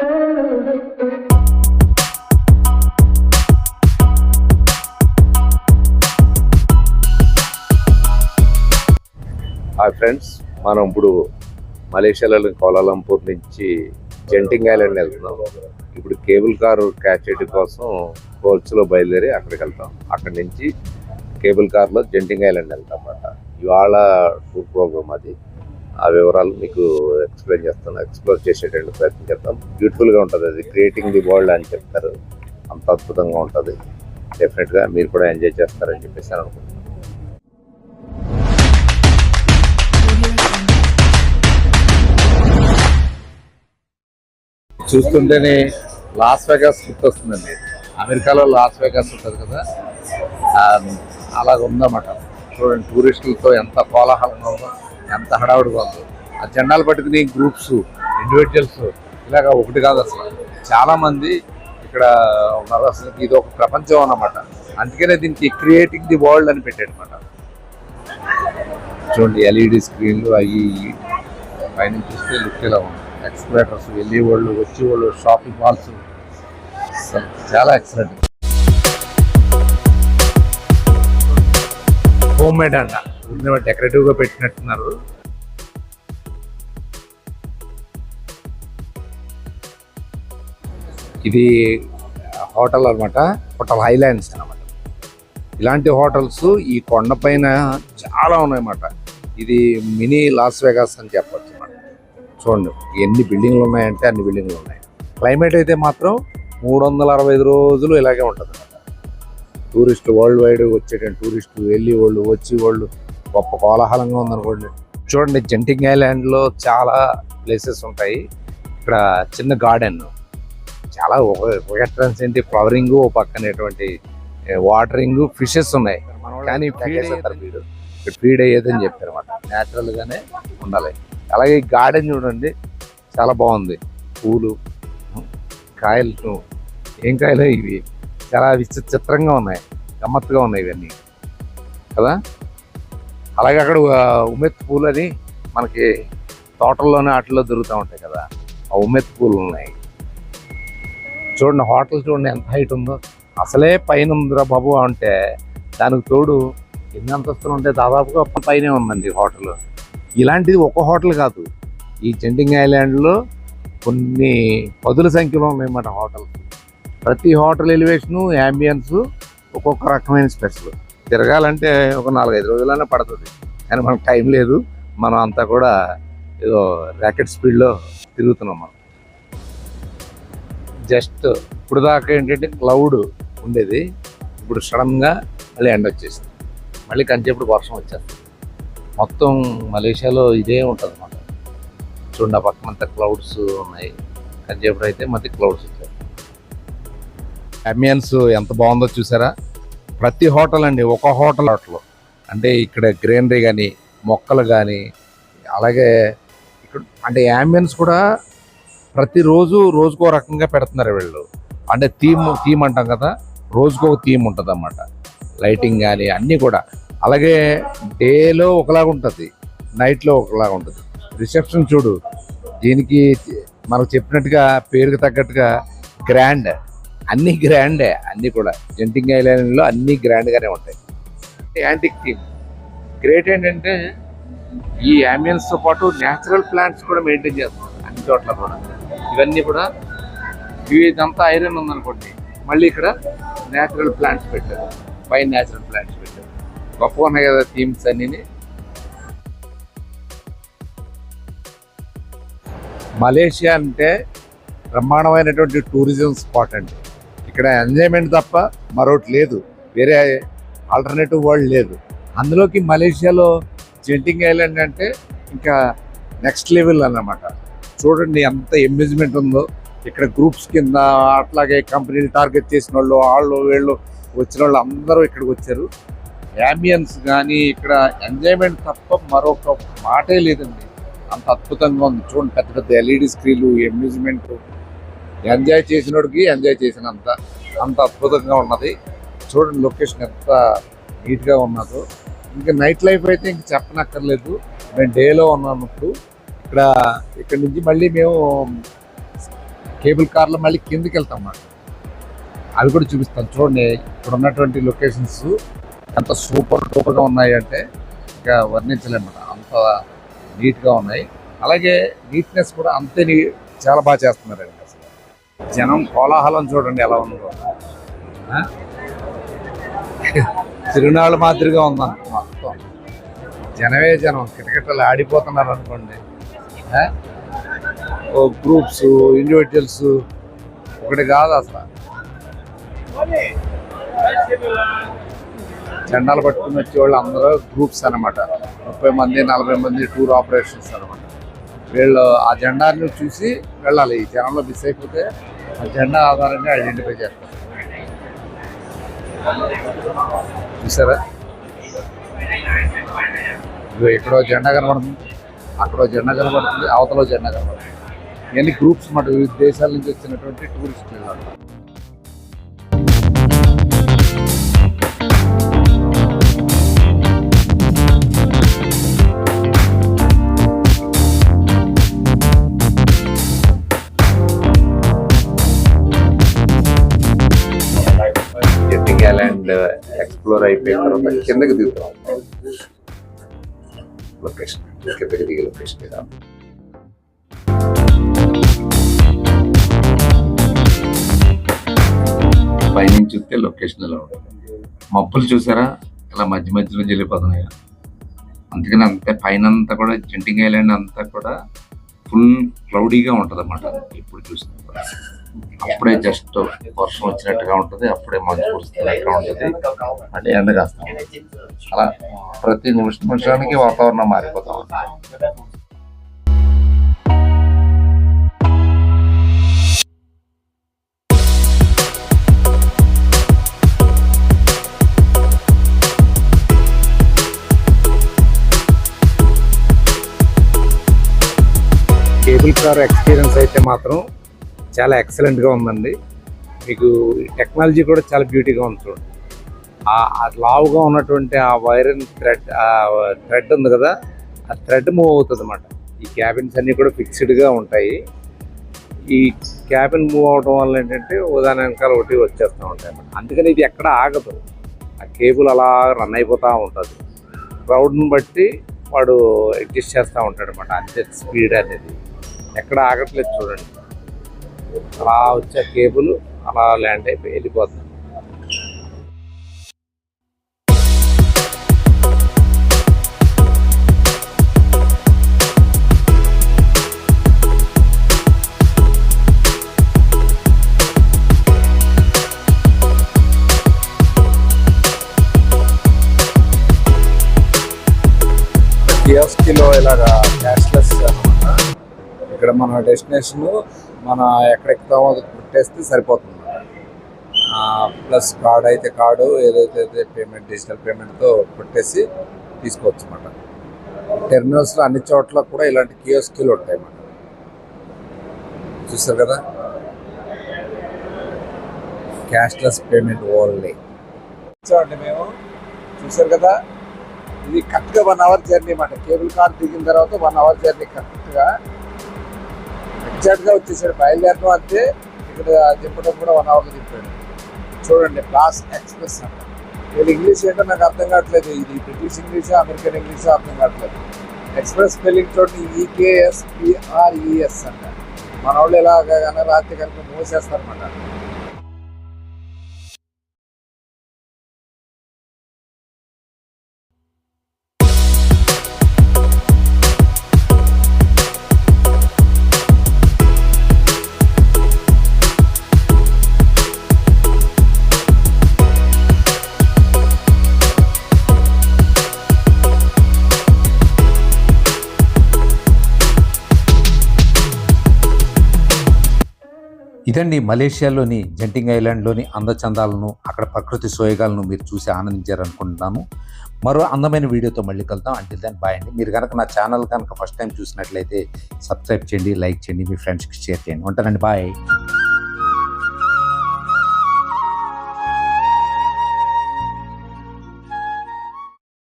Hi friends మనం ఇప్పుడు మలేషియాలోని కోలాలంపూర్ నుంచి జెంటింగ్ ఐలాండ్ వెళ్తున్నాం. ఇప్పుడు కేబుల్ కారు క్యాచ్ చేయడం కోసం కోల్స్లో బయలుదేరి అక్కడికి వెళ్తాం. అక్కడి నుంచి కేబుల్ కార్లో జెంటింగ్ ఐలాండ్ వెళ్తాం అన్నమాట. ఇవాళ టూర్ ప్రోగ్రామ్ అది. ఆ వివరాలు మీకు ఎక్స్ప్లెయిన్ చేస్తాను. ఎక్స్ప్లోర్ చేసేటువంటి ప్రయత్నం చేస్తాం బ్యూటిఫుల్గా ఉంటుంది అది. క్రియేటింగ్ ది వరల్డ్ అని చెప్తారు. అంత అద్భుతంగా ఉంటుంది. డెఫినెట్గా మీరు కూడా ఎంజాయ్ చేస్తారని చెప్పేసి నేను అనుకుంటున్నాను. చూస్తుంటేనే లాస్ వెగాస్ గుర్తొస్తుందండి. అమెరికాలో లాస్ వెగాస్ ఉంటుంది కదా? అలాగ ఉందన్నమాట చూడండి టూరిస్టులతో ఎంత కోలాహలంగా ఉందో. ఎంత హడావుడిగా ఉందో ఆ జెండాలు పట్టుకుని గ్రూప్స్ ఇండివిజువల్స్ ఇలాగ ఒకటి కాదు అసలు. చాలామంది ఇక్కడ ఉన్నారు అసలు. ఇది ఒక ప్రపంచం అన్నమాట. అందుకనే దీనికి క్రియేటింగ్ ది వరల్డ్ అని పెట్టాడనమాట చూడండి ఎల్ఈడి స్క్రీన్లు అవి పైన చూస్తే లుక్ ఇలా ఉంది. ఎక్స్ప్లేటర్స్ వెళ్ళే వాళ్ళు వచ్చే వాళ్ళు షాపింగ్ మాల్స్ చాలా ఎక్సలెంట్ హోమ్ మేడ్ అంట. డెకరేటివ్గా పెట్టినట్టున్నారు. ఇది హోటల్ అన్నమాట. హోటల్ హైలాండ్స్ అన్నమాట. ఇలాంటి హోటల్స్ ఈ కొండపైన చాలా ఉన్నాయన్నమాట. ఇది మినీ లాస్ వెగాస్ అని చెప్పచ్చు అన్నమాట. చూడండి ఎన్ని బిల్డింగ్లు ఉన్నాయంటే అన్ని బిల్డింగ్లు ఉన్నాయి. క్లైమేట్ అయితే మాత్రం మూడు వందల అరవై ఐదు రోజులు ఇలాగే ఉంటుంది టూరిస్ట్ వరల్డ్ వైడ్ వచ్చేటువంటి టూరిస్టులు వెళ్ళి వాళ్ళు వచ్చి వాళ్ళు గొప్ప కోలాహలంగా ఉందనుకోండి. చూడండి జంటింగ్ ఐలాండ్లో చాలా ప్లేసెస్ ఉంటాయి. ఇక్కడ చిన్న గార్డెన్. చాలా ఒక ఒక ఎంట్రన్స్ ఏంటి? ఫ్లవరింగ్ ఓ పక్కనేటువంటి వాటరింగ్ ఫిషెస్ ఉన్నాయి. కానీ ఫీడ్ ఫీడ్ అయ్యేదని చెప్పారు అనమాట న్యాచురల్ గానే ఉండాలి. అలాగే ఈ గార్డెన్ చూడండి చాలా బాగుంది. పూలు కాయలు ఏం కాయలు ఇవి? చాలా విచి- చిత్రంగా ఉన్నాయి. గమ్మత్తుగా ఉన్నాయి ఇవన్నీ. కదా? అలాగే అక్కడ ఉమ్మెత్తి పూలు అని మనకి తోటల్లోనే ఆటల్లో దొరుకుతూ ఉంటాయి కదా. ఆ ఉమ్మెత్తి పూలు ఉన్నాయి. చూడండి హోటల్ చూడండి ఎంత హైట్ ఉందో. అసలే పైన ఉందిరా బాబు అంటే దానికి తోడు ఎన్ని అంతస్తులు ఉంటే దాదాపుగా పైనే ఉందండి హోటల్. ఇలాంటిది ఒక హోటల్ కాదు. ఈ జెండింగ్ ఐలాండ్లో కొన్ని పదుల సంఖ్యలో ఉన్నాయన్నమాట హోటల్ ప్రతి హోటల్ ఎలివేషను యాంబియన్స్ ఒక్కొక్క రకమైన స్పెషల్. తిరగాలంటే ఒక నాలుగైదు రోజులైనా పడుతుంది. కానీ మనకు టైం లేదు. మనం అంతా కూడా ఏదో ర్యాకెట్ స్పీడ్లో తిరుగుతున్నాం మనం. జస్ట్ ఇప్పుడు దాకా ఏంటంటే క్లౌడ్ ఉండేది. ఇప్పుడు సడన్గా మళ్ళీ ఎండ వచ్చేసింది. మళ్ళీ కంచేప్పుడు వర్షం వచ్చేస్తుంది. మొత్తం మలేషియాలో ఇదే ఉంటుంది అన్నమాట. చూడండి ఆ పక్కన అంతా క్లౌడ్స్ ఉన్నాయి. కంచేప్పుడు అయితే మళ్ళీ క్లౌడ్స్ వచ్చాయి. అంబియన్స్ ఎంత బాగుందో చూసారా? ప్రతి హోటల్ అండి ఒక హోటల్ హోటల్ అంటే ఇక్కడ గ్రీనరీ కానీ మొక్కలు కానీ అలాగే ఇక్కడ అంటే యాంబియన్స్ కూడా ప్రతిరోజు రోజుకో రకంగా పెడుతున్నారు వీళ్ళు. అంటే థీమ్ థీమ్ అంటాం కదా రోజుకో థీమ్ ఉంటుంది అన్నమాట లైటింగ్ కానీ అన్నీ కూడా. అలాగే డేలో ఒకలాగా ఉంటుంది నైట్లో ఒకలాగా ఉంటుంది. రిసెప్షన్ చూడు దీనికి మనకు చెప్పినట్టుగా పేరుకు తగ్గట్టుగా గ్రాండ్. అన్ని గ్రాండే అన్నీ కూడా. జంటింగ్ ఐలాండ్లో అన్ని గ్రాండ్గానే ఉంటాయి. Antique theme. గ్రేట్ ఏంటంటే ఈ అంబియన్స్తో పాటు న్యాచురల్ ప్లాంట్స్ కూడా మెయింటైన్ చేస్తున్నారు అన్ని చోట్ల కూడా. ఇవన్నీ కూడా ఇవి ఇదంతా ఐరన్ ఉందనుకోండి మళ్ళీ ఇక్కడ న్యాచురల్ ప్లాంట్స్ పెట్టారు. పై న్యాచురల్ ప్లాంట్స్ పెట్టారు. గొప్ప ఉన్నాయి కదా థీమ్స్ అన్నీ మలేషియా అంటే బ్రహ్మాండమైనటువంటి టూరిజం స్పాట్ అండి. ఇక్కడ ఎంజాయ్మెంట్ తప్ప మరొకటి లేదు. వేరే ఆల్టర్నేటివ్ వరల్డ్ లేదు. అందులోకి మలేషియాలో జెంటింగ్ ఐలాండ్ అంటే ఇంకా నెక్స్ట్ లెవెల్ అన్నమాట. చూడండి ఎంత అమ్యూజ్మెంట్ ఉందో. ఇక్కడ గ్రూప్స్ కింద అట్లాగే కంపెనీలు టార్గెట్ చేసిన వాళ్ళు వాళ్ళు వీళ్ళు వచ్చిన వాళ్ళు అందరూ ఇక్కడికి వచ్చారు. యాంబియన్స్ కానీ ఇక్కడ ఎంజాయ్మెంట్ తప్ప మరొక మాటే లేదండి. అంత అద్భుతంగా ఉంది. చూడండి పెద్ద పెద్ద ఎల్ఈడి స్క్రీన్లు అమ్యూజ్మెంట్ ఎంజాయ్ చేసినోడికి ఎంజాయ్ చేసినంత అంత అద్భుతంగా ఉన్నది. చూడండి లొకేషన్ ఎంత నీట్గా ఉన్నదో. ఇంకా నైట్ లైఫ్ అయితే ఇంక చెప్పనక్కర్లేదు. మేము డేలో ఉన్నాను ఇప్పుడు. ఇక్కడ ఇక్కడ నుంచి మళ్ళీ మేము కేబుల్ కార్లో మళ్ళీ కిందకి వెళ్తాం అన్నమాట. అవి కూడా చూపిస్తాం చూడండి ఇక్కడ ఉన్నటువంటి లొకేషన్స్ ఎంత సూపర్ సూపర్గా ఉన్నాయి అంటే ఇంకా వర్ణించలేమాట అంత నీట్గా ఉన్నాయి. అలాగే నీట్నెస్ కూడా అంతే నీ చాలా బాగా చేస్తున్నారండి. జనం కోలాహలం చూడండి ఎలా ఉందో. తిరునాళ్ళ మాదిరిగా ఉందంట మొత్తం. జనమే జనం కిటకిటలు ఆడిపోతున్నారు అనుకోండి. ఓ గ్రూప్స్ ఇండివిజువల్స్ ఒకటి కాదు అసలు. జెండాలు పట్టుకుని వచ్చే వాళ్ళు అందరూ గ్రూప్స్ అన్నమాట. ముప్పై మంది నలభై మంది టూర్ ఆపరేషన్స్ అన్నమాట. వీళ్ళు ఆ జెండాని చూసి వెళ్ళాలి. ఈ జనంలో మిస్ అయిపోతే జెండా ఆధారంగా ఐడెంటిఫై చేస్తారు చూసారా? ఇదిగో ఎక్కడో జెండా కనబడుతుంది. అక్కడో జెండా కనబడుతుంది. అవతలో జెండా కనబడుతుంది. ఇవన్నీ గ్రూప్స్ మాట. వివిధ దేశాల నుంచి వచ్చినటువంటి టూరిస్టులు ఎక్స్ప్లోర్ అయిపోయిన తర్వాత కిందకి దిగుతాం. లొకేషన్ కిందకి దిగే లొకేషన్ మీద పైనుంచి చూస్తే లొకేషన్ ఎలా ఉంటుంది మబ్బులు చూసారా? ఇలా మధ్య మధ్యలో వెళ్ళిపోతున్నాయి? అందుకని అంతే పైన అంతా కూడా జంటింగ్ ఐలాండ్ అంతా కూడా ఫుల్ క్లౌడీగా ఉంటుంది అన్నమాట ఇప్పుడు చూసినప్పుడు. అప్పుడే జస్ట్ వర్షం వచ్చినట్టుగా ఉంటుంది. అప్పుడే మంచు కురుస్తున్నట్టుగా ఉంటుంది. అంటే ఎండ కాస్తాం అలా ప్రతి నిమిషం నిమిషానికి వాతావరణం మారిపోతా ఉంటుంది కేబుల్ కార్ ఎక్స్పీరియన్స్ అయితే మాత్రం చాలా ఎక్సలెంట్గా ఉందండి. మీకు టెక్నాలజీ కూడా చాలా బ్యూటీగా ఉంది చూడండి. ఆ లావుగా ఉన్నటువంటి ఆ వైరన్ థ్రెడ్ ఆ థ్రెడ్ ఉంది కదా ఆ థ్రెడ్ మూవ్ అవుతుంది అనమాట ఈ క్యాబిన్స్ అన్నీ కూడా ఫిక్స్డ్గా ఉంటాయి. ఈ క్యాబిన్ మూవ్ అవడం వల్ల ఏంటంటే ఉదాహరణ వెనకాల ఒకటి వచ్చేస్తూ ఉంటాయి అన్నమాట. అందుకని ఇది ఎక్కడ ఆగదు. ఆ కేబుల్ అలా రన్ అయిపోతూ ఉంటుంది. క్రౌడ్ని బట్టి వాడు అడ్జస్ట్ చేస్తూ ఉంటాడు అనమాట అంతే స్పీడ్ అనేది. ఎక్కడ ఆగట్లేదు చూడండి. అలా వచ్చే కేబుల్ అలా ల్యాండ్ అయిపోయి వెళ్ళిపోతుంది కియోస్కిలో ఇలాగా క్యాష్లెస్ అనమాట ఇక్కడ మన డెస్టినేషన్ మన ఎక్కడెక్కుతామో అది కొట్టేస్తే సరిపోతుంది. ప్లస్ కార్డ్ అయితే కార్డు ఏదైతే పేమెంట్ డిజిటల్ పేమెంట్తో కొట్టేసి తీసుకోవచ్చు అన్నమాట టెర్మినల్స్లో అన్ని చోట్ల కూడా ఇలాంటి కియోస్కిలు ఉంటాయి అన్నమాట చూస్తారు కదా? Cashless payment only. చూడండి మేము. చూసారు కదా? ఇది కరెక్ట్గా వన్ అవర్ జర్నీ అన్నమాట. కేబుల్ కార్ దిగిన తర్వాత వన్ అవర్ జర్నీ కరెక్ట్గా ఎగ్జాక్ట్గా వచ్చేసాడు బయలుదేరడం అంతే ఇక్కడ చెప్పడం కూడా వన్ అవర్లో చెప్పాడు. చూడండి క్లాస్ ఎక్స్ప్రెస్ అంట. వీళ్ళు ఇంగ్లీష్ ఏంటో నాకు అర్థం కావట్లేదు. ఇది బ్రిటిష్ ఇంగ్లీషా అమెరికన్ ఇంగ్లీషా అర్థం కావట్లేదు. ఎక్స్ప్రెస్ స్పెల్లింగ్ చూడండి E K S P R E S అంట. మన వాళ్ళు ఇలాగ రాత్రి కనుక మోసేస్తారనమాట ఇదండి మలేషియాలోని జంటింగ్ ఐలాండ్లోని అందచందాలను అక్కడ ప్రకృతి సోయగాలను మీరు చూసి ఆనందించారనుకుంటున్నాను. మరో అందమైన వీడియోతో మళ్ళీ కలుద్దాం. అంటే దాన్ని బాయ్ అండి. మీరు కనుక నా ఛానల్ కనుక ఫస్ట్ టైం చూసినట్లయితే సబ్స్క్రైబ్ చేయండి లైక్ చేయండి మీ ఫ్రెండ్స్కి షేర్ చేయండి. ఉంటానండి బాయ్